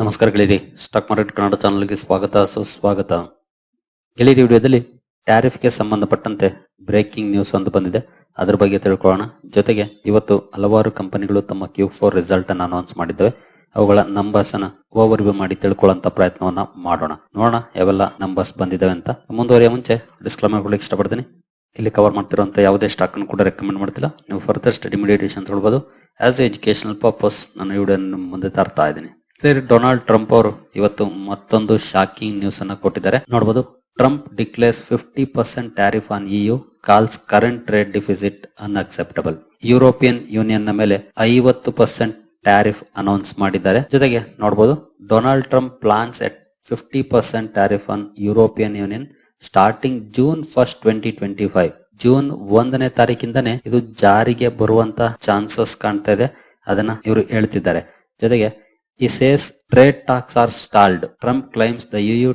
ನಮಸ್ಕಾರ ಗೆಳೆಯರಿ stock market Kannada ಚಾನಲ್ಗೆ ಸ್ವಾಗತ, ಸುಸ್ವಾಗತ. ಗೆಳೆಯರಿ ವಿಡಿಯೋದಲ್ಲಿ? ಟ್ಯಾರಿಫ್ಗೆ ಸಂಬಂಧಪಟ್ಟಂತೆ ಬ್ರೇಕಿಂಗ್ ನ್ಯೂಸ್ ಒಂದು ಬಂದಿದೆ. ಅದರ ಬಗ್ಗೆ ತಿಳ್ಕೊಳ್ಳೋಣ. ಜೊತೆಗೆ ಇವತ್ತು ಹಲವಾರು ಕಂಪನಿಗಳು ತಮ್ಮ ಕ್ಯೂ ಫೋರ್ ರಿಸಲ್ಟ್ ಅನ್ನು ಅನೌನ್ಸ್ ಮಾಡಿದ್ದೇವೆ. ಅವುಗಳ ನಂಬರ್ಸ್ ಅನ್ನ ಓವರ್ ವ್ಯೂ ಮಾಡಿ ತಿಳ್ಕೊಳ್ಳುವಂತ ಪ್ರಯತ್ನವನ್ನ ಮಾಡೋಣ. ನೋಡೋಣ, ಯಾವೆಲ್ಲ ನಂಬರ್ಸ್ ಬಂದಿದ್ದಾವೆ ಅಂತ. ಮುಂದುವರಿಯ ಮುಂಚೆ ಡಿಸ್ಕ್ಲೈಮರ್ ಕೊಡಲಿಕ್ಕೆ ಇಷ್ಟಪಡ್ತೀನಿ. ಇಲ್ಲಿ ಕವರ್ ಮಾಡ್ತಿರುವಂತ ಯಾವುದೇ ಸ್ಟಾಕ್ ಅನ್ನು ಕೂಡ ರೆಕಮೆಂಡ್ ಮಾಡ್ತಿಲ್ಲ. ನೀವು ಫರ್ದರ್ ಸ್ಟಡಿ ಮೆಡಿಟೇಷನ್ ತೊಳ್ಬೋದು ಆಸ್ ಎ ಎಜುಕೇಶನಲ್ ಪರ್ಪಸ್ ನಾನು ವಿಡಿಯೋ ಮುಂದೆ ತರ್ತಾ ಇದ್ದೀನಿ. ಡೊನಾಲ್ಡ್ ಟ್ರಂಪ್ ಅವರು ಇವತ್ತು ಮತ್ತೊಂದು ಶಾಕಿಂಗ್ ನ್ಯೂಸ್ ಅನ್ನ ಕೊಟ್ಟಿದ್ದಾರೆ. ನೋಡಬಹುದು Trump declares fifty percent tariff on EU calls current trade deficit unacceptable European ಯೂನಿಯನ್ನ ಮೇಲೆ ಐವತ್ತು ಪರ್ಸೆಂಟ್ ಟ್ಯಾರಿಫ್ ಅನೌನ್ಸ್ ಮಾಡಿದ್ದಾರೆ. ಜೊತೆಗೆ ನೋಡಬಹುದು Donald Trump plans at fifty percent tariff on European Union starting June first twenty twenty five June ಒಂದನೇ ತಾರೀಕಿಂದನೇ ಇದು ಜಾರಿಗೆ ಬರುವಂತ ಚಾನ್ಸಸ್ ಕಾಣ್ತಾ ಇದೆ. ಅದನ್ನ ಇವರು ಹೇಳ್ತಿದ್ದಾರೆ. ಜೊತೆಗೆ ಈ says trade talks are stalled Trump claims the U U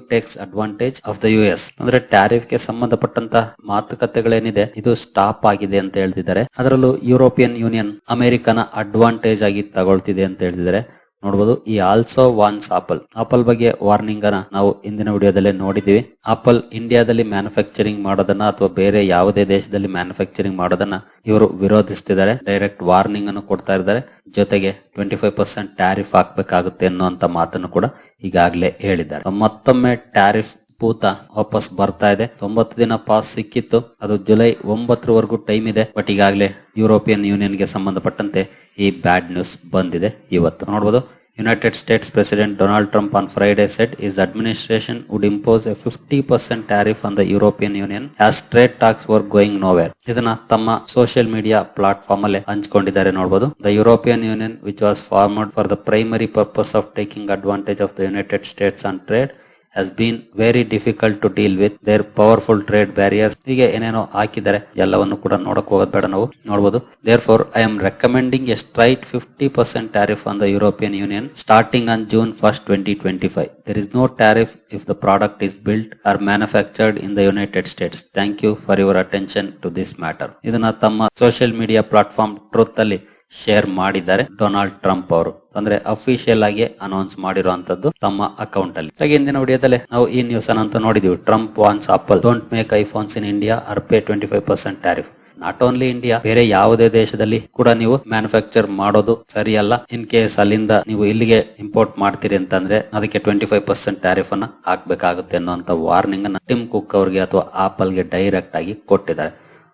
advantage of the U ಅಂದ್ರೆ ಟ್ಯಾರಿಫ್ಗೆ ಸಂಬಂಧಪಟ್ಟಂತ ಮಾತುಕತೆಗಳೇನಿದೆ, ಇದು ಸ್ಟಾಪ್ ಆಗಿದೆ ಅಂತ ಹೇಳ್ತಿದ್ದಾರೆ. ಅದರಲ್ಲೂ ಯುರೋಪಿಯನ್ ಯೂನಿಯನ್ ಅಮೆರಿಕನ ಅಡ್ವಾಂಟೇಜ್ ಆಗಿ ತಗೊಳ್ತಿದೆ ಅಂತ ಹೇಳ್ತಿದ್ದಾರೆ. ನೋಡಬಹುದು ಈ ಆಲ್ಸೋ ವಾನ್ಸ್ ಆಪಲ್ ಆಪಲ್ ಬಗ್ಗೆ ವಾರ್ನಿಂಗ್ ಅನ್ನ ನಾವು ಇಂದಿನ ವಿಡಿಯೋದಲ್ಲಿ ನೋಡಿದೀವಿ ಆಪಲ್ ಇಂಡಿಯಾದಲ್ಲಿ ಮ್ಯಾನುಫ್ಯಾಕ್ಚರಿಂಗ್ ಮಾಡೋದನ್ನ ಅಥವಾ ಬೇರೆ ಯಾವುದೇ ದೇಶದಲ್ಲಿ ಮ್ಯಾನುಫ್ಯಾಕ್ಚರಿಂಗ್ ಮಾಡೋದನ್ನ ಇವರು ವಿರೋಧಿಸ್ತಿದ್ದಾರೆ. ಡೈರೆಕ್ಟ್ ವಾರ್ನಿಂಗ್ ಅನ್ನು ಕೊಡ್ತಾ ಇದ್ದಾರೆ. ಜೊತೆಗೆ ಟ್ವೆಂಟಿ ಫೈವ್ ಪರ್ಸೆಂಟ್ ಟ್ಯಾರಿಫ್ ಹಾಕ್ಬೇಕಾಗುತ್ತೆ ಅನ್ನುವಂತ ಮಾತನ್ನು ಕೂಡ ಈಗಾಗಲೇ ಹೇಳಿದ್ದಾರೆ. ಮತ್ತೊಮ್ಮೆ ಟ್ಯಾರಿಫ್ ಭೂತ ವಾಪಸ್ ಬರ್ತಾ ಇದೆ. ತೊಂಬತ್ತು ದಿನ ಪಾಸ್ ಸಿಕ್ಕಿತ್ತು. ಅದು ಜುಲೈ ಒಂಬತ್ತರವರೆಗೂ ಟೈಮ್ ಇದೆ. ಬಟ್ ಈಗಾಗಲೇ ಯುರೋಪಿಯನ್ ಯೂನಿಯನ್ಗೆ ಸಂಬಂಧಪಟ್ಟಂತೆ ಈ ಬ್ಯಾಡ್ ನ್ಯೂಸ್ ಬಂದಿದೆ ಇವತ್ತು. ನೋಡಬಹುದು United States president Donald Trump on Friday said his administration would impose a fifty percent tariff on the European Union as trade talks were going nowhere ಇದನ್ನ ತಮ್ಮ ಸೋಷಿಯಲ್ ಮೀಡಿಯಾ ಪ್ಲಾಟ್ಫಾರ್ಮ್ ಅಲ್ಲಿ ಹಂಚಿಕೊಂಡಿದ್ದಾರೆ ನೋಡಬಹುದು the European Union which was formed for the primary purpose of taking advantage of the United States on trade has been very difficult to deal with their powerful trade barriers ಹೀಗೆ ಏನೇನೋ ಹಾಕಿದ್ದಾರೆ, ಎಲ್ಲವನ್ನು ಕೂಡ ನೋಡಕ್ ಹೋಗೋದ್ ಬೇಡ ನಾವು. ನೋಡಬಹುದು therefore I am recommending a straight fifty percent tariff on the European Union starting on June first twenty twenty five there is no tariff if the product is built or manufactured in the United States thank you for your attention to this matter ಇದನ್ನ ತಮ್ಮ social media platform Truth ಅಲ್ಲಿ share ಮಾಡಿದ್ದಾರೆ Donald Trump ಅವರು. ಅಂದ್ರೆ official ಆಗಿ announce ಮಾಡಿರುವಂತದ್ದು ತಮ್ಮ account ಅಲ್ಲಿ. ಹಾಗೆ ಇಂದಿನ ವಿಡಿಯೋದಲ್ಲಿ ನಾವು ಈ ನ್ಯೂಸ್ ಅಂತ ನೋಡಿದೀವಿ. Trump warns Apple don't make iPhones in India or pay twenty five percent tariff not only India ಬೇರೆ ಯಾವುದೇ ದೇಶದಲ್ಲಿ ಕೂಡ ನೀವು ಮ್ಯಾನುಫ್ಯಾಕ್ಚರ್ ಮಾಡೋದು ಸರಿಯಲ್ಲ. ಇನ್ ಕೇಸ್ ಅಲ್ಲಿಂದ ನೀವು ಇಲ್ಲಿಗೆ ಇಂಪೋರ್ಟ್ ಮಾಡ್ತೀರಿ ಅಂತಂದ್ರೆ ಅದಕ್ಕೆ ಟ್ವೆಂಟಿ ಫೈವ್ ಪರ್ಸೆಂಟ್ ಟ್ಯಾರಿಫ್ ಅನ್ನ ಹಾಕ್ಬೇಕಾಗುತ್ತೆ ಅನ್ನುವಂತ ವಾರ್ನಿಂಗ್ ಅನ್ನ ಟಿಮ್ ಕುಕ್ ಅವರಿಗೆ ಅಥವಾ ಆಪಲ್ಗೆ ಡೈರೆಕ್ಟ್ ಆಗಿ ಕೊಟ್ಟಿದ್ದಾರೆ.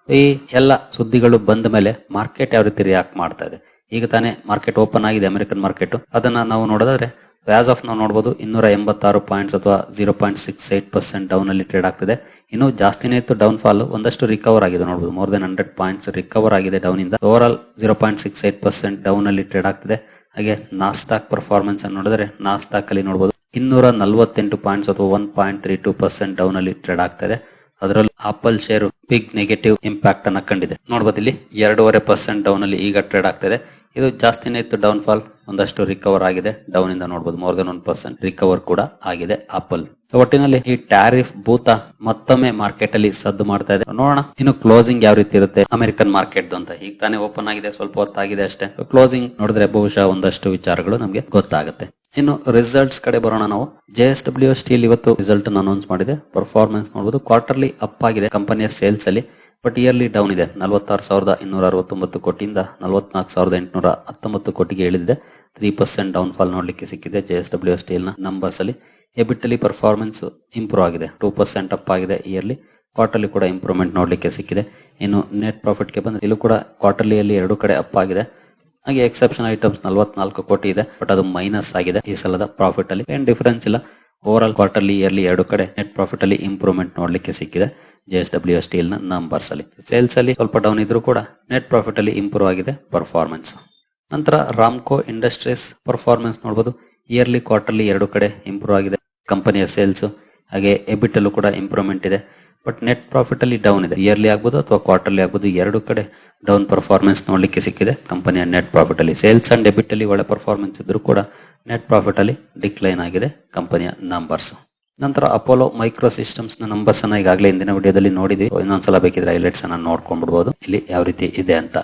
ಈ ಎಲ್ಲ ಸುದ್ದಿಗಳು ಬಂದ ಮೇಲೆ ಮಾರ್ಕೆಟ್ ಯಾವ ರೀತಿ ರಿಯಾಕ್ಟ್ ಮಾಡ್ತಾ ಇದೆ? ಈಗ ತಾನೇ ಮಾರ್ಕೆಟ್ ಓಪನ್ ಆಗಿದೆ, ಅಮೆರಿಕನ್ ಮಾರ್ಕೆಟ್. ಅದನ್ನ ನಾವು ನೋಡೋದಾದ್ರೆ ವ್ಯಾಸ್ ಆಫ್ ನಾವು ನೋಡಬಹುದು ಇನ್ನೂರ ಎಂಬತ್ತಾರು ಪಾಯಿಂಟ್ಸ್ ಅಥವಾ zero point six eight percent down ಅಲ್ಲಿ ಟ್ರೇಡ್ ಆಗ್ತಿದೆ. ಇನ್ನು ಜಾಸ್ತಿನೇ ಇತ್ತು ಡೌನ್ ಫಾಲ್ ಒಂದಷ್ಟು ರಿಕವರ್ ಆಗಿದೆ ನೋಡಬಹುದು more than hundred points recover ಆಗಿದೆ ಡೌನ್ ಇಂದ. Over all zero point six eight percent down ಅಲ್ಲಿ ಟ್ರೇಡ್ ಆಗ್ತಿದೆ. ಹಾಗೆ ನಾಸ್ಟಾಕ್ ಪರ್ಫಾರ್ಮೆನ್ಸ್ ಅನ್ನು ನೋಡಿದ್ರೆ ನಾಸ್ಟಾಕ್ ಅಲ್ಲಿ ನೋಡಬಹುದು ಇನ್ನೂರ ನಲವತ್ತೆಂಟು ಪಾಯಿಂಟ್ಸ್ ಅಥವಾ one point three two percent down ಅಲ್ಲಿ ಟ್ರೇಡ್ ಆಗ್ತಾ ಇದೆ ಅದರಲ್ಲಿ Apple share big negative impact ಅನ್ನ ಕಂಡಿದೆ. ನೋಡಬಹುದು ಇಲ್ಲಿ ಎರಡೂವರೆ ಪರ್ಸೆಂಟ್ ಡೌನ್ ಅಲ್ಲಿ ಈಗ ಟ್ರೇಡ್ ಆಗ್ತಿದೆ. ಇದು ಜಾಸ್ತಿನೇ ಇತ್ತು ಡೌನ್ ಫಾಲ್ ಒಂದಷ್ಟು ರಿಕವರ್ ಆಗಿದೆ. ಡೌನ್ ಇಂದ ನೋಡಬಹುದು more than one percent recover ಕೂಡ ಆಗಿದೆ ಆಪಲ್ ಒಟ್ಟಿನಲ್ಲಿ ಈ ಟ್ಯಾರಿಫ್ ಭೂತ ಮತ್ತೊಮ್ಮೆ ಮಾರ್ಕೆಟ್ ಅಲ್ಲಿ ಸದ್ದು ಮಾಡ್ತಾ ಇದೆ. ನೋಡೋಣ. ಇನ್ನು ಕ್ಲೋಸಿಂಗ್ ಯಾವ ರೀತಿ ಇರುತ್ತೆ? ಅಮೆರಿಕನ್ ಮಾರ್ಕೆಟ್ ಅಂತ. ಈಗ ತಾನೇ ಓಪನ್ ಆಗಿದೆ. ಸ್ವಲ್ಪ ಹೊತ್ತಾಗಿದೆ ಅಷ್ಟೇ. ಕ್ಲೋಸಿಂಗ್ ನೋಡಿದ್ರೆ ಬಹುಶಃ ಒಂದಷ್ಟು ವಿಚಾರಗಳು ನಮಗೆ ಗೊತ್ತಾಗುತ್ತೆ. ಇನ್ನು ರಿಸಲ್ಟ್ಸ್ ಕಡೆ ಬರೋಣ ನಾವು. ಜೆ ಎಸ್ ಡಬ್ಲ್ಯೂ ಸ್ಟೀಲ್ ಇವತ್ತು ರಿಸಲ್ಟ್ ಅನೌನ್ಸ್ ಮಾಡಿದೆ. ಪರ್ಫಾರ್ಮೆನ್ಸ್ ನೋಡಬಹುದು ಕ್ವಾರ್ಟರ್ಲಿ ಅಪ್ ಆಗಿದೆ. ಕಂಪನಿಯ ಸೇಲ್ಸ್ ಅಲ್ಲಿ. ಬಟ್ ಇಯರ್ಲಿ ಡೌನ್ ಇದೆ. ನಲವತ್ತಾರು ಸಾವಿರದ ಇನ್ನೂರ ಅರವತ್ತೊಂಬತ್ತು ಕೋಟಿಯಿಂದ ನಲವತ್ನಾಲ್ಕು ಸಾವಿರದ ಎಂಟುನೂರ ಹತ್ತೊಂಬತ್ತು ಕೋಟಿಗೆ ಇಳಿದಿದೆ ತ್ರೀ ಪರ್ಸೆಂಟ್ ಡೌನ್ ಫಾಲ್ ನೋಡ್ಲಿಕ್ಕೆ ಸಿಕ್ಕಿದೆ ಜೆ ಎಸ್ ಡಬ್ಲ್ಯೂ ಸ್ಟೀಲ್ನ ನಂಬರ್ಸ್ ಅಲ್ಲಿ. ಎಬಿಟ್ ಅಲ್ಲಿ ಪರ್ಫಾರ್ಮೆನ್ಸ್ ಇಂಪ್ರೂವ್ ಆಗಿದೆ. ಟೂ ಪರ್ಸೆಂಟ್ ಅಪ್ ಆಗಿದೆ ಇಯರ್ಲಿ ಕ್ವಾರ್ಟರ್ಲಿ ಕೂಡ ಇಂಪ್ರೂವ್ಮೆಂಟ್ ನೋಡಲಿಕ್ಕೆ ಸಿಕ್ಕಿದೆ. ಇನ್ನು ನೆಟ್ ಪ್ರಾಫಿಟ್ಗೆ ಬಂದ್ರೆ ಇಲ್ಲೂ ಕೂಡ ಕ್ವಾರ್ಟರ್ಲಿಯಲ್ಲಿ ಎರಡು ಕಡೆ ಅಪ್ ಆಗಿದೆ. ಹಾಗೆ ಎಕ್ಸೆಪ್ಷನ್ ಐಟಮ್ಸ್ ನಲವತ್ನಾಲ್ಕು ಕೋಟಿ ಇದೆ. ಬಟ್ ಅದು ಮೈನಸ್ ಆಗಿದೆ ಈ ಸಲದ ಪ್ರಾಫಿಟ್ ಅಲ್ಲಿ. ಏನ್ ಡಿಫರೆನ್ಸ್ ಇಲ್ಲ. ಓವರ್ ಆಲ್ ಕ್ವಾರ್ಟರ್ಲಿ ಇಯರ್ಲಿ ಎರಡು ಕಡೆ ನೆಟ್ ಪ್ರಾಫಿಟ್ ಅಲ್ಲಿ ಇಂಪ್ರೂವ್ಮೆಂಟ್ ನೋಡ್ಲಿಕ್ಕೆ ಸಿಕ್ಕಿದೆ. ಜೆ ಎಸ್ ಡಬ್ಲ್ಯೂ ಸ್ಟೀಲ್ನ ನಂಬರ್ಸ್ ಅಲ್ಲಿ. ಸೇಲ್ಸ್ ಅಲ್ಲಿ ಸ್ವಲ್ಪ ಡೌನ್ ಇದ್ರೂ ಕೂಡ ನೆಟ್ ಪ್ರಾಫಿಟ್ ಅಲ್ಲಿ ಇಂಪ್ರೂವ್ ಆಗಿದೆ ಪರ್ಫಾರ್ಮೆನ್ಸ್ ನಂತರ ರಾಮ್ಕೋ ಇಂಡಸ್ಟ್ರೀಸ್ ಪರ್ಫಾರ್ಮೆನ್ಸ್ ನೋಡಬಹುದು ಇಯರ್ಲಿ ಕ್ವಾರ್ಟರ್ಲಿ ಎರಡು ಕಡೆ ಇಂಪ್ರೂವ್ ಆಗಿದೆ. ಕಂಪನಿಯ ಸೇಲ್ಸ್ ಹಾಗೆ ಎಬಿಟ್ ಅಲ್ಲೂ ಕೂಡ ಇಂಪ್ರೂವ್ಮೆಂಟ್ ಇದೆ. ಬಟ್ ನೆಟ್ ಪ್ರಾಫಿಟ್ ಅಲ್ಲಿ ಡೌನ್ ಇದೆ. ಇಯರ್ಲಿ ಆಗ್ಬೋದು ಅಥವಾ ಕ್ವಾರ್ಟರ್ಲಿ ಆಗ್ಬೋದು, ಎರಡು ಕಡೆ ಡೌನ್ ಪರ್ಫಾರ್ಮೆನ್ಸ್ ನೋಡ್ಲಿಕ್ಕೆ ಸಿಕ್ಕಿದೆ. ಕಂಪನಿಯ ನೆಟ್ ಪ್ರಾಫಿಟ್ ಅಲ್ಲಿ. ಸೇಲ್ಸ್ ಅಂಡ್ ಡೆಬಿಟ್ ಅಲ್ಲಿ ಒಳ್ಳೆ ಪರ್ಫಾರ್ಮೆನ್ಸ್ ಇದ್ರೂ ಕೂಡ ನೆಟ್ ಪ್ರಾಫಿಟ್ ಅಲ್ಲಿ ಡಿಕ್ಲೈನ್ ಆಗಿದೆ ಕಂಪನಿಯ ನಂಬರ್ಸ್ ನಂತರ ಅಪೋಲೋ ಮೈಕ್ರೋ ಸಿಸ್ಟಮ್ಸ್ನ ನಂಬರ್ಸ್ ಅನ್ನ ಈಗಾಗಲೇ ಇಂದಿನ ವಿಡಿಯೋದಲ್ಲಿ ನೋಡಿದ್ವಿ. ಇನ್ನೊಂದ್ಸಲ ಬೇಕಿದ್ರೆ ಹೈಲೈಟ್ಸ್ ಅನ್ನ ನೋಡ್ಕೊಂಡ್ಬಿಡ್ಬೋದು. ಇಲ್ಲಿ ಯಾವ ರೀತಿ ಇದೆ ಅಂತ.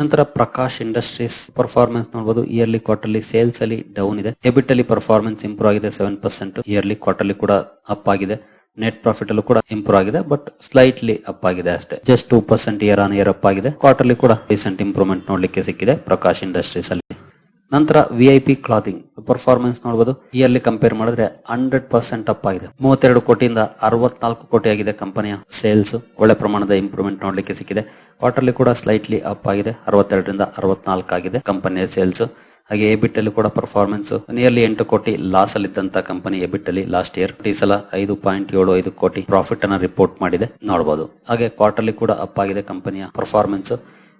ನಂತರ ಪ್ರಕಾಶ್ ಇಂಡಸ್ಟ್ರೀಸ್ ಪರ್ಫಾರ್ಮೆನ್ಸ್ ನೋಡಬಹುದು ಇಯರ್ಲಿ ಕ್ವಾರ್ಟರ್ಲಿ ಸೇಲ್ಸ್ ಅಲ್ಲಿ ಡೌನ್ ಇದೆ. ಎಬಿಟ್ ಅಲ್ಲಿ ಪರ್ಫಾರ್ಮೆನ್ಸ್ ಇಂಪ್ರೂವ್ ಆಗಿದೆ. ಸೆವೆನ್ ಪರ್ಸೆಂಟ್ ಇಯರ್ಲಿ ಕ್ವಾರ್ಟರ್ಲಿ ಕೂಡ ಅಪ್ ಆಗಿದೆ. ನೆಟ್ ಪ್ರಾಫಿಟ್ ಅಲ್ಲೂ ಕೂಡ ಇಂಪ್ರೂವ್ ಆಗಿದೆ. ಬಟ್ ಸ್ಲೈಟ್ಲಿ ಅಪ್ ಆಗಿದೆ ಅಷ್ಟೇ. Just two percent year on year up ಆಗಿದೆ. ಕ್ವಾರ್ಟರ್ಲಿ ಕೂಡ ರೀಸೆಂಟ್ ಇಂಪ್ರೂವ್ಮೆಂಟ್ ನೋಡ್ಲಿಕ್ಕೆ ಸಿಕ್ಕಿದೆ. ಪ್ರಕಾಶ್ ಇಂಡಸ್ಟ್ರೀಸ್ ಅಲ್ಲಿ. ನಂತರ V I P clothing performance ನೋಡಬಹುದು ಇಯರ್ಲಿ ಕಂಪೇರ್ ಮಾಡಿದ್ರೆ ಹಂಡ್ರೆಡ್ ಪರ್ಸೆಂಟ್ ಅಪ್ ಆಗಿದೆ. ಮೂವತ್ತೆರಡು ಕೋಟಿಯಿಂದ ಅರವತ್ನಾಲ್ಕು ಕೋಟಿ ಆಗಿದೆ ಕಂಪನಿಯ ಸೇಲ್ಸ್ ಒಳ್ಳೆ ಪ್ರಮಾಣದ ಇಂಪ್ರೂವ್ಮೆಂಟ್ ನೋಡ್ಲಿಕ್ಕೆ ಸಿಕ್ಕಿದೆ. ಕ್ವಾರ್ಟರ್ಲಿ ಕೂಡ ಸ್ಲೈಟ್ಲಿ ಅಪ್ ಆಗಿದೆ. ಅರವತ್ತೆರಡರಿಂದ ಅರವತ್ನಾಲ್ಕು ಆಗಿದೆ ಕಂಪನಿಯ ಸೇಲ್ಸ್ ಹಾಗೆ ಎಬಿಟ್ ಅಲ್ಲಿ ಕೂಡ ಪರ್ಫಾರ್ಮೆನ್ಸ್ ನಿಯರ್ಲಿ ಎಂಟು ಕೋಟಿ ಲಾಸ್ ಅಲ್ಲಿ ಇದ್ದಂತ ಕಂಪನಿ ಎಬಿಟ್ ಅಲ್ಲಿ ಲಾಸ್ಟ್ ಇಯರ್ ಈ ಸಲ ಐದು ಪಾಯಿಂಟ್ ಏಳು ಐದು ಕೋಟಿ ಪ್ರಾಫಿಟ್ ಅನ್ನ ರಿಪೋರ್ಟ್ ಮಾಡಿದೆ. ನೋಡಬಹುದು ಹಾಗೆ ಕ್ವಾರ್ಟರ್ಲಿ ಕೂಡ ಅಪ್ ಆಗಿದೆ ಕಂಪನಿಯ ಪರ್ಫಾರ್ಮೆನ್ಸ್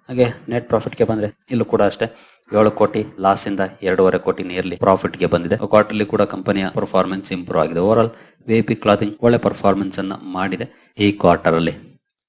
ಹಾಗೆ ನೆಟ್ ಪ್ರಾಫಿಟ್ಗೆ ಬಂದ್ರೆ ಇಲ್ಲೂ ಕೂಡ ಅಷ್ಟೇ ಏಳು ಕೋಟಿ ಲಾಸ್ ಇಂದ ಎರಡೂವರೆ ಕೋಟಿ ನಿಯರ್ಲಿ ಪ್ರಾಫಿಟ್ಗೆ ಬಂದಿದೆ. ಕ್ವಾರ್ಟರ್ಲಿ ಕೂಡ ಕಂಪನಿಯ ಪರ್ಫಾರ್ಮೆನ್ಸ್ ಇಂಪ್ರೂವ್ ಆಗಿದೆ. ಓವರ್ ಆಲ್ ವಿ ಕ್ಲಾತಿಂಗ್ ಒಳ್ಳೆ ಪರ್ಫಾರ್ಮೆನ್ಸ್ ಅನ್ನ ಮಾಡಿದೆ ಈ ಕ್ವಾರ್ಟರ್ ಅಲ್ಲಿ.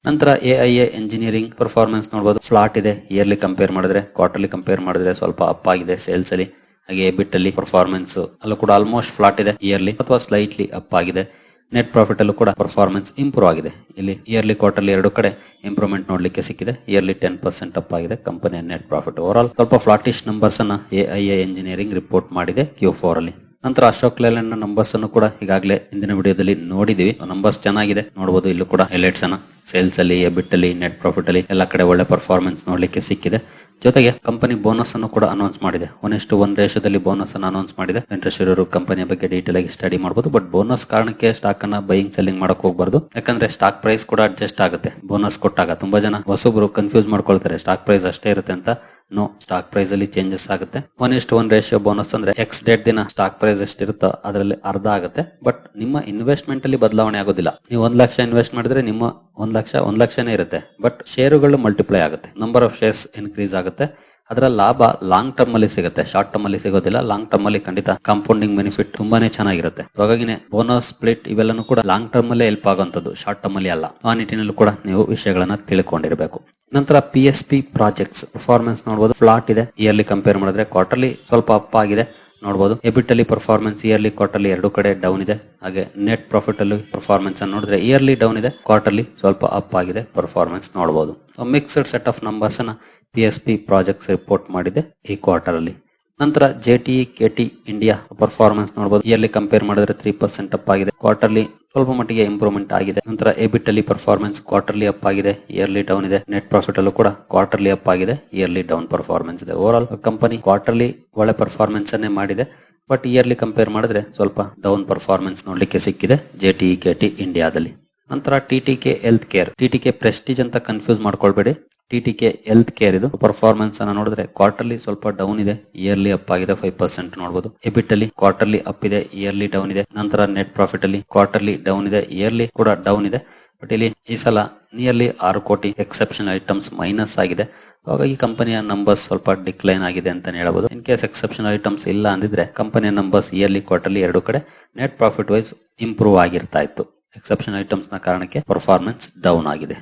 ನಂತರ A I A engineering performance ನೋಡಬಹುದು ಫ್ಲಾಟ್ ಇದೆ ಇಯರ್ಲಿ ಕಂಪೇರ್ ಮಾಡಿದ್ರೆ ಕ್ವಾರ್ಟರ್ಲಿ ಕಂಪೇರ್ ಮಾಡಿದ್ರೆ ಸ್ವಲ್ಪ ಅಪ್ ಆಗಿದೆ ಸೇಲ್ಸ್ ಅಲ್ಲಿ. ಹಾಗೆ ಬಿಟ್ ಅಲ್ಲಿ ಪರ್ಫಾರ್ಮೆನ್ಸ್ ಅಲ್ಲೂ ಕೂಡ ಆಲ್ಮೋಸ್ಟ್ ಫ್ಲಾಟ್ ಇದೆ ಇಯರ್ಲಿ ಅಥವಾ ಸ್ಲೈಟ್ಲಿ ಅಪ್ ಆಗಿದೆ. ನೆಟ್ ಪ್ರಾಫಿಟ್ ಅಲ್ಲೂ ಕೂಡ ಪರ್ಫಾರ್ಮೆನ್ಸ್ ಇಂಪ್ರೂವ್ ಆಗಿದೆ. ಇಲ್ಲಿ ಇಯರ್ಲಿ ಕ್ವಾರ್ಟರ್ಲಿ ಎರಡು ಕಡೆ ಇಂಪ್ರೂವ್ಮೆಂಟ್ ನೋಡ್ಲಿಕ್ಕೆ ಸಿಕ್ಕಿದೆ. ಇಯರ್ಲಿ ಟೆನ್ ಪರ್ಸೆಂಟ್ ಅಪ್ ಆಗಿದೆ ಕಂಪನಿಯ ನೆಟ್ ಪ್ರಾಫಿಟ್ ಓವರ್ ಆಲ್ ಸ್ವಲ್ಪ ಫ್ಲಾಟಿಶ್ ನಂಬರ್ಸ್ ಅನ್ನ A I A engineering report ಮಾಡಿದೆ ಕ್ಯೂ ಫೋರ್ ಅಲ್ಲಿ. ನಂತರ ಅಶೋಕ್ ಲೇಲ್ಯಾಂಡ್ ನಂಬರ್ಸ್ ಅನ್ನು ಕೂಡ ಈಗಾಗಲೇ ಇಂದಿನ ವಿಡಿಯೋದಲ್ಲಿ ನೋಡಿದೀವಿ. ನಂಬರ್ಸ್ ಚೆನ್ನಾಗಿದೆ. ನೋಡಬಹುದು ಇಲ್ಲೂ ಕೂಡ ಹೈಲೈಟ್ಸ್ ಅನ್ನ. ಸೇಲ್ಸ್ ಅಲ್ಲಿ ಎಬಿಟ್ ಅಲ್ಲಿ ನೆಟ್ ಪ್ರಾಫಿಟ್ ಅಲ್ಲಿ ಎಲ್ಲ ಕಡೆ ಒಳ್ಳೆ ಪರ್ಫಾರ್ಮೆನ್ಸ್ ನೋಡಲಿಕ್ಕೆ ಸಿಕ್ಕಿದೆ. ಜೊತೆಗೆ ಕಂಪನಿ ಬೋನಸ್ ಅನ್ನು ಕೂಡ ಅನೌನ್ಸ್ ಮಾಡಿದೆ. ಒನ್ ಒಂದ್ ದೇಶದಲ್ಲಿ ಬೋನಸ್ ಅನ್ನು ಅನೌನ್ಸ್ ಮಾಡಿದೆ. ಇಂಟ್ರೆಸ್ಟ್ ಇರೋರು ಕಂಪನಿಯ ಬಗ್ಗೆ ಡೀಟೇಲ್ ಆಗಿ ಸ್ಟಡಿ ಮಾಡಬಹುದು ಬಟ್ ಬೋನಸ್ ಕಾರಣಕ್ಕೆ ಸ್ಟಾಕ್ ಅನ್ನ ಬೈಯಿಂಗ್ ಸೆಲ್ಲಿಂಗ್ ಮಾಡಕ್ ಹೋಗಬಾರ್ದು. ಯಾಕಂದ್ರೆ ಸ್ಟಾಕ್ ಪ್ರೈಸ್ ಕೂಡ ಅಡ್ಜಸ್ಟ್ ಆಗುತ್ತೆ. ಬೋನಸ್ ಕೊಟ್ಟಾಗ ತುಂಬಾ ಜನ ಹೊಸಬ್ರು ಕನ್ಫ್ಯೂಸ್ ಮಾಡ್ಕೊಳ್ತಾರೆ. ಸ್ಟಾಕ್ ಪ್ರೈಸ್ ಅಷ್ಟೇ ಇರುತ್ತೆ ಅಂತ. ನೋ ಸ್ಟಾಕ್ ಪ್ರೈಸ್ ಅಲ್ಲಿ ಚೇಂಜಸ್ ಆಗುತ್ತೆ. ಒನ್ ಇಷ್ಟು ಒನ್ ರೇಷಿಯೋ ಬೋನಸ್ ಅಂದ್ರೆ ಎಕ್ಸ್ ಡೇಟ್ ದಿನ ಸ್ಟಾಕ್ ಪ್ರೈಸ್ ಎಷ್ಟಿರುತ್ತೋ ಅದರಲ್ಲಿ ಅರ್ಧ ಆಗುತ್ತೆ. ಬಟ್ ನಿಮ್ಮ ಇನ್ವೆಸ್ಟ್ಮೆಂಟ್ ಅಲ್ಲಿ ಬದಲಾವಣೆ ಆಗೋದಿಲ್ಲ. ನೀವು ಒಂದ್ ಲಕ್ಷ ಇನ್ವೆಸ್ಟ್ ಮಾಡಿದ್ರೆ ನಿಮ್ಮ ಒಂದ್ ಲಕ್ಷ ಒಂದ್ ಲಕ್ಷನೇ ಇರುತ್ತೆ. ಬಟ್ ಶೇರುಗಳು ಮಲ್ಟಿಪ್ಲೈ ಆಗುತ್ತೆ. ನಂಬರ್ ಆಫ್ ಶೇರ್ಸ್ ಇನ್ಕ್ರೀಸ್ ಆಗುತ್ತೆ. ಅದರ ಲಾಭ ಲಾಂಗ್ ಟರ್ಮ್ ಅಲ್ಲಿ ಸಿಗುತ್ತೆ. ಶಾರ್ಟ್ ಟರ್ಮ್ ಅಲ್ಲಿ ಸಿಗೋದಿಲ್ಲ. ಲಾಂಗ್ ಟರ್ಮ್ ಅಲ್ಲಿ ಖಂಡಿತ ಕಾಂಪೌಂಡಿಂಗ್ ಬೆನಿಫಿಟ್ ತುಂಬಾನೇ ಚೆನ್ನಾಗಿರುತ್ತೆ. ಹಾಗಾಗಿನೇ ಬೋನಸ್ ಸ್ಪ್ಲಿಟ್ ಇವೆಲ್ಲನೂ ಕೂಡ ಲಾಂಗ್ ಟರ್ಮ್ ಅಲ್ಲೇ ಹೆಲ್ಪ್ ಆಗುವಂತದ್ದು ಶಾರ್ಟ್ ಟರ್ಮ್ ಅಲ್ಲಿ ಅಲ್ಲ. ಆ ನಿಟ್ಟಿನಲ್ಲೂ ಕೂಡ ನೀವು ವಿಷಯಗಳನ್ನ ತಿಳ್ಕೊಂಡಿರಬೇಕು. ನಂತರ P S P projects performance ನೋಡಬಹುದು ಫ್ಲಾಟ್ ಇದೆ. ಇಯರ್ಲಿ ಕಂಪೇರ್ ಮಾಡಿದ್ರೆ ಕ್ವಾರ್ಟರ್ಲಿ ಸ್ವಲ್ಪ ಅಪ್ ಆಗಿದೆ. ನೋಡಬಹುದು ಎಬಿಟ್ ಅಲ್ಲಿ ಪರ್ಫಾರ್ಮೆನ್ಸ್ ಇಯರ್ಲಿ ಕ್ವಾರ್ಟರ್ಲಿ ಎರಡು ಕಡೆ ಡೌನ್ ಇದೆ. ಹಾಗೆ ನೆಟ್ ಪ್ರಾಫಿಟ್ ಅಲ್ಲಿ ಪರ್ಫಾರ್ಮೆನ್ಸ್ ಅನ್ನು ನೋಡಿದ್ರೆ ಇಯರ್ಲಿ ಡೌನ್ ಇದೆ. ಕ್ವಾರ್ಟರ್ಲಿ ಸ್ವಲ್ಪ ಅಪ್ ಆಗಿದೆ ಪರ್ಫಾರ್ಮೆನ್ಸ್ ನೋಡಬಹುದು ಮಿಕ್ಸ್ಡ್ ಸೆಟ್ ಆಫ್ ನಂಬರ್ಸ್ ಅನ್ನ P S P projects report ಮಾಡಿದೆ ಈ ಕ್ವಾರ್ಟರ್ ಅಲ್ಲಿ. ನಂತರ J T K T India performance ನೋಡಬಹುದು ಇಯರ್ಲಿ ಕಂಪೇರ್ ಮಾಡಿದ್ರೆ ತ್ರೀ ಪರ್ಸೆಂಟ್ ಅಪ್ ಆಗಿದೆ. ಕ್ವಾರ್ಟರ್ಲಿ ಸ್ವಲ್ಪ ಮಟ್ಟಿಗೆ ಇಂಪ್ರೂವ್ಮೆಂಟ್ ಆಗಿದೆ. ನಂತರ ಎಬಿಟ್ ಅಲ್ಲಿ ಪರ್ಫಾರ್ಮೆನ್ಸ್ ಕ್ವಾರ್ಟರ್ಲಿ ಅಪ್ ಆಗಿದೆ. ಇಯರ್ಲಿ ಡೌನ್ ಇದೆ. ನೆಟ್ ಪ್ರಾಫಿಟ್ ಅಲ್ಲೂ ಕೂಡ ಕ್ವಾರ್ಟರ್ಲಿ ಅಪ್ ಆಗಿದೆ. ಇಯರ್ಲಿ ಡೌನ್ ಪರ್ಫಾರ್ಮೆನ್ಸ್ ಇದೆ. ಓವರ್ ಆಲ್ ಕಂಪನಿ ಕ್ವಾರ್ಟರ್ಲಿ ಒಳ್ಳೆ ಪರ್ಫಾರ್ಮೆನ್ಸ್ ಅನ್ನೇ ಮಾಡಿದೆ. ಬಟ್ ಇಯರ್ಲಿ ಕಂಪೇರ್ ಮಾಡಿದ್ರೆ ಸ್ವಲ್ಪ ಡೌನ್ ಪರ್ಫಾರ್ಮೆನ್ಸ್ ನೋಡ್ಲಿಕ್ಕೆ ಸಿಕ್ಕಿದೆ ಜೆ ಟಿ ಕೆ ಟಿ ಇಂಡಿಯಾದಲ್ಲಿ. ನಂತರ T T K health care T T K prestige ಅಂತ confuse ಮಾಡ್ಕೊಳ್ಬೇಡಿ. T T K health care ಇದು. ಪರ್ಫಾರ್ಮೆನ್ಸ್ ಅನ್ನ ನೋಡಿದ್ರೆ ಕ್ವಾರ್ಟರ್ಲಿ ಸ್ವಲ್ಪ ಡೌನ್ ಇದೆ. ಇಯರ್ಲಿ ಅಪ್ ಆಗಿದೆ ಫೈವ್ ಪರ್ಸೆಂಟ್ ನೋಡಬಹುದು ಎಬಿಟ್ ಅಲ್ಲಿ ಕ್ವಾರ್ಟರ್ಲಿ ಅಪ್ ಇದೆ. ಇಯರ್ಲಿ ಡೌನ್ ಇದೆ. ನಂತರ ನೆಟ್ ಪ್ರಾಫಿಟ್ ಅಲ್ಲಿ ಕ್ವಾರ್ಟರ್ಲಿ ಡೌನ್ ಇದೆ. ಇಯರ್ಲಿ ಕೂಡ ಡೌನ್ ಇದೆ. ಬಟ್ ಇಲ್ಲಿ ಈ ಸಲ ನಿಯರ್ಲಿ ಆರು ಕೋಟಿ ಎಕ್ಸೆಪ್ಷನ್ ಐಟಮ್ಸ್ ಮೈನಸ್ ಆಗಿದೆ. ಹಾಗಾಗಿ ಕಂಪನಿಯ ನಂಬರ್ಸ್ ಸ್ವಲ್ಪ ಡಿಕ್ಲೈನ್ ಆಗಿದೆ ಅಂತ ಹೇಳಬಹುದು ಇನ್ ಕೇಸ್ ಎಕ್ಸೆಪ್ಷನ್ ಐಟಮ್ಸ್ ಇಲ್ಲ ಅಂದಿದ್ರೆ ಕಂಪನಿಯ ನಂಬರ್ಸ್ ಇಯರ್ಲಿ ಕ್ವಾರ್ಟರ್ಲಿ ಎರಡು ಕಡೆ ನೆಟ್ ಪ್ರಾಫಿಟ್ ವೈಸ್ ಇಂಪ್ರೂವ್ ಆಗಿರ್ತಾ ಇತ್ತು. ಎಕ್ಸೆಪ್ಷನ್ ಐಟಮ್ಸ್ನ ಕಾರಣಕ್ಕೆ ಪರ್ಫಾರ್ಮೆನ್ಸ್ ಡೌನ್ ಆಗಿದೆ.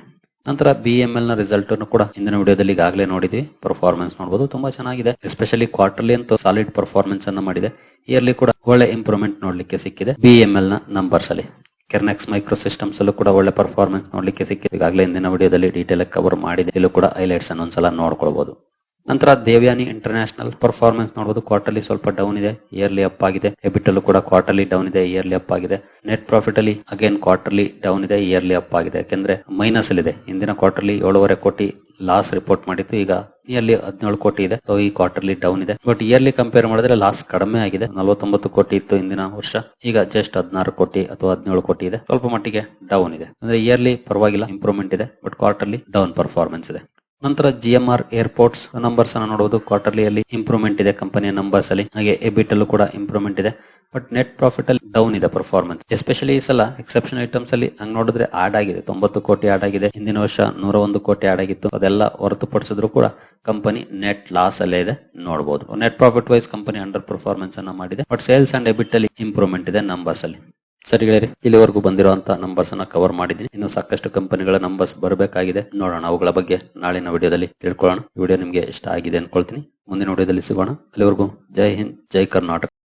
ನಂತರ ಬಿ ಎಂ ಎಲ್ನ ರಿಸಲ್ಟ್ ಅನ್ನು ಕೂಡ ಇಂದಿನ ವಿಡಿಯೋದಲ್ಲಿ ಈಗಾಗಲೇ ನೋಡಿದ್ವಿ. ಪರ್ಫಾರ್ಮೆನ್ಸ್ ನೋಡಬಹುದು ತುಂಬಾ ಚೆನ್ನಾಗಿದೆ. ಎಸ್ಪೆಷಲಿ ಕ್ವಾರ್ಟರ್ಲಿ ಅಂತೂ ಸಾಲಿಡ್ ಪರ್ಫಾರ್ಮೆನ್ಸ್ ಅನ್ನ ಮಾಡಿದೆ. ಇಯರ್ಲಿ ಕೂಡ ಒಳ್ಳೆ ಇಂಪ್ರೂವ್ಮೆಂಟ್ ನೋಡ್ಲಿಕ್ಕೆ ಸಿಕ್ಕಿದೆ. ಬಿ ಎಂ ಎಲ್ನ ನಂಬರ್ಸ್ ಅಲ್ಲಿ. ಕೆರ್ನೆಕ್ಸ್ ಮೈಕ್ರೋ ಸಿಸ್ಟಮ್ಸ್ ಅಲ್ಲೂ ಕೂಡ ಒಳ್ಳೆ ಪರ್ಫಾರ್ಮೆನ್ಸ್ ನೋಡ್ಲಿಕ್ಕೆ ಸಿಕ್ಕಿದೆ. ಈಗಾಗಲೇ ಇಂದಿನ ವಿಡಿಯೋದಲ್ಲಿ ಡೀಟೇಲ್ ಕವರ್ ಮಾಡಿದೆ. ಇಲ್ಲೂ ಕೂಡ ಹೈಲೈಟ್ಸ್ ಅನ್ನು ಒಂದ್ಸಲ ನೋಡ್ಕೊಳ್ಬಹುದು ನಂತರ ದೇವ್ಯಾನಿ ಇಂಟರ್ನ್ಯಾಷನಲ್ ಪರ್ಫಾರ್ಮೆನ್ಸ್ ನೋಡಬಹುದು ಕ್ವಾರ್ಟರ್ಲಿ ಸ್ವಲ್ಪ ಡೌನ್ ಇದೆ ಇಯರ್ಲಿ ಅಪ್ ಆಗಿದೆ. ಅಲ್ಲೂ ಕೂಡ ಕ್ವಾರ್ಟರ್ಲಿ ಡೌನ್ ಇದೆ ಇಯರ್ಲಿ ಅಪ್ ಆಗಿದೆ. ನೆಟ್ ಪ್ರಾಫಿಟ್ ಅಲ್ಲಿ ಅಗೇನ್ ಕ್ವಾರ್ಟರ್ಲಿ ಡೌನ್ ಇದೆ ಇಯರ್ಲಿ ಅಪ್ ಆಗಿದೆ. ಯಾಕೆಂದ್ರೆ ಮೈನಸ್ ಅಲ್ಲಿ ಇದೆ ಇಂದಿನ ಕ್ವಾರ್ಟರ್ಲಿ ಏಳುವರೆ ಕೋಟಿ ಲಾಸ್ ರಿಪೋರ್ಟ್ ಮಾಡಿತ್ತು. ಈಗ ಇಯರ್ಲಿ ಹದಿನೇಳು ಕೋಟಿ ಇದೆ. ಈ ಕ್ವಾರ್ಟರ್ಲಿ ಡೌನ್ ಇದೆ. ಬಟ್ ಇಯರ್ಲಿ ಕಂಪೇರ್ ಮಾಡಿದ್ರೆ ಲಾಸ್ ಕಡಿಮೆ ಆಗಿದೆ. ನಲವತ್ತೊಂಬತ್ತು ಕೋಟಿ ಇತ್ತು ಇಂದಿನ ವರ್ಷ. ಈಗ ಜಸ್ಟ್ ಹದಿನಾರು ಕೋಟಿ ಅಥವಾ ಹದಿನೇಳು ಕೋಟಿ ಇದೆ. ಸ್ವಲ್ಪ ಮಟ್ಟಿಗೆ ಡೌನ್ ಇದೆ. ಅಂದ್ರೆ ಇಯರ್ಲಿ ಪರವಾಗಿಲ್ಲ ಇಂಪ್ರೂವ್ಮೆಂಟ್ ಇದೆ. ಬಟ್ ಕ್ವಾರ್ಟರ್ಲಿ ಡೌನ್ ಪರ್ಫಾರ್ಮೆನ್ಸ್ ಇದೆ. ನಂತರ G M R airports numbers ಅನ್ನು ನೋಡಬಹುದು ಕ್ವಾರ್ಟರ್ಲಿ ಅಲ್ಲಿ ಇಂಪ್ರೂವ್ಮೆಂಟ್ ಇದೆ ಕಂಪನಿಯ ನಂಬರ್ಸ್ ಅಲ್ಲಿ. ಹಾಗೆ ಎಬಿಟ್ ಅಲ್ಲೂ ಕೂಡ ಇಂಪ್ರೂವ್ಮೆಂಟ್ ಇದೆ. ಬಟ್ ನೆಟ್ ಪ್ರಾಫಿಟ್ ಅಲ್ಲಿ ಡೌನ್ ಇದೆ ಪರ್ಫಾರ್ಮೆನ್ಸ್ ಎಸ್ಪೆಷಲಿ ಈ ಸಲ ಎಕ್ಸೆಪ್ಷನ್ ಐಟಮ್ಸ್ ಅಲ್ಲಿ ಹಂಗ್ ನೋಡಿದ್ರೆ ಆಡ್ ಆಗಿದೆ. ತೊಂಬತ್ತು ಕೋಟಿ ಆಡ್ ಆಗಿದೆ. ಹಿಂದಿನ ವರ್ಷ ನೂರ ಒಂದು ಕೋಟಿ ಆಡ್ ಆಗಿತ್ತು. ಅದೆಲ್ಲ ಹೊರತುಪಡಿಸಿದ್ರು ಕೂಡ ಕಂಪನಿ ನೆಟ್ ಲಾಸ್ ಅಲ್ಲೇ ಇದೆ. ನೋಡಬಹುದು net profit wise company underperformance ಅನ್ನ ಮಾಡಿದೆ. ಬಟ್ ಸೇಲ್ಸ್ ಅಂಡ್ ಎಬಿಟ್ ಅಲ್ಲಿ ಇಂಪ್ರೂವ್ಮೆಂಟ್ ಇದೆ ನಂಬರ್ಸ್ ಅಲ್ಲಿ. ಸರಿ ಗೆಳೆಯರಿ, ಇಲ್ಲಿವರೆಗೂ ಬಂದಿರುವಂತ ನಂಬರ್ಸ್ ಅನ್ನ ಕವರ್ ಮಾಡಿದ್ದೀನಿ. ಇನ್ನು ಸಾಕಷ್ಟು ಕಂಪನಿಗಳ ನಂಬರ್ಸ್ ಬರಬೇಕಾಗಿದೆ. ನೋಡೋಣ ಅವುಗಳ ಬಗ್ಗೆ ನಾಳಿನ ವಿಡಿಯೋದಲ್ಲಿ ತಿಳ್ಕೊಳ್ಳೋಣ. ವಿಡಿಯೋ ನಿಮಗೆ ಇಷ್ಟ ಆಗಿದೆ ಅನ್ಕೊಳ್ತೀನಿ. ಮುಂದಿನ ವಿಡಿಯೋದಲ್ಲಿ ಸಿಗೋಣ. ಅಲ್ಲಿವರೆಗೂ ಜೈ ಹಿಂದ್, ಜೈ ಕರ್ನಾಟಕ.